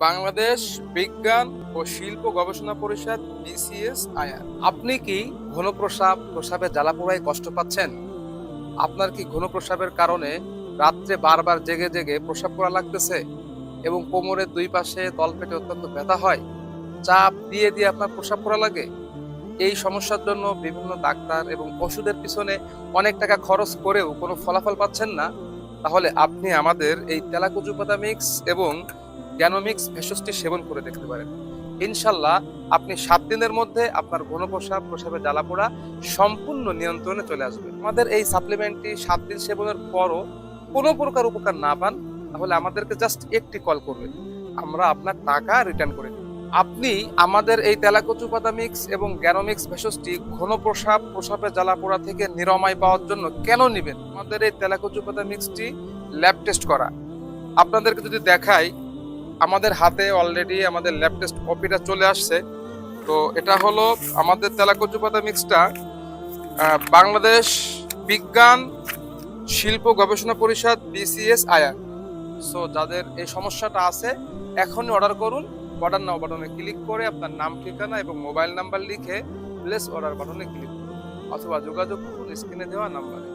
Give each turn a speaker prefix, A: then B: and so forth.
A: বাংলাদেশ বিজ্ঞান ও শিল্প গবেষণা পরিষদ বিসিএস আয়ার আপনি কি ঘন প্রসাব প্রসাবে জ্বালা পোড়ায় কষ্ট পাচ্ছেন? আপনার কি ঘন প্রসাবের কারণে রাত্রে বারবার জেগে জেগে প্রসাব করা লাগতেছে এবং কোমরের দুই পাশে তলপেটে অত্যন্ত ব্যথা হয়? চাপ দিয়ে দিয়ে আপনার প্রসাব করা লাগে? এই সমস্যার জন্য বিভিন্ন ডাক্তার এবং ওষুধের পিছনে অনেক টাকা খরচ করেও কোনো ফলাফল পাচ্ছেন না? তাহলে আপনি আমাদের এই তেলাকুচু পাতা মিক্স এবং গ্যানোমিক্স ভেষজটি সেবন করে দেখতে পারেন। ইনশাল্লাহ আপনি সাত দিনের মধ্যে আপনার ঘন প্রসাব প্রসাবে জ্বালা পোড়া সম্পূর্ণ নিয়ন্ত্রণে চলে আসবে। আমাদের এই সাপ্লিমেন্টটি সাত দিন সেবনের পরও কোনো প্রকার উপকার না পান, তাহলে আমাদেরকে জাস্ট একটি কল করবেন। আমরা আপনার টাকা রিটার্ন করে দেব। আপনি আমাদের এই তেলাকচু মিক্স এবং গ্যানোমিক্স ভেষজটি ঘন প্রসাব প্রসাবে জ্বালা পোড়া থেকে নিরাময় পাওয়ার জন্য কেন নেবেন? আমাদের এই তেলাকচু মিক্সটি ল্যাব টেস্ট করা। আপনাদেরকে যদি দেখাই আমাদের হাতে অলরেডি আমাদের ল্যাব টেস্ট কপিটা চলে আসছে। তো এটা হলো আমাদের তেলাকচু পাতা মিক্সটা বাংলাদেশ বিজ্ঞান শিল্প গবেষণা পরিষদ বিসিএস আয়া সো যাদের এই সমস্যাটা আছে, এখনই অর্ডার করুন। অর্ডার নাও বাটনে ক্লিক করে আপনার নাম, ঠিকানা এবং মোবাইল নাম্বার লিখে প্লেস অর্ডার বাটনে ক্লিক করুন। অথবা যোগাযোগ করুন স্ক্রিনে দেওয়া নাম্বারে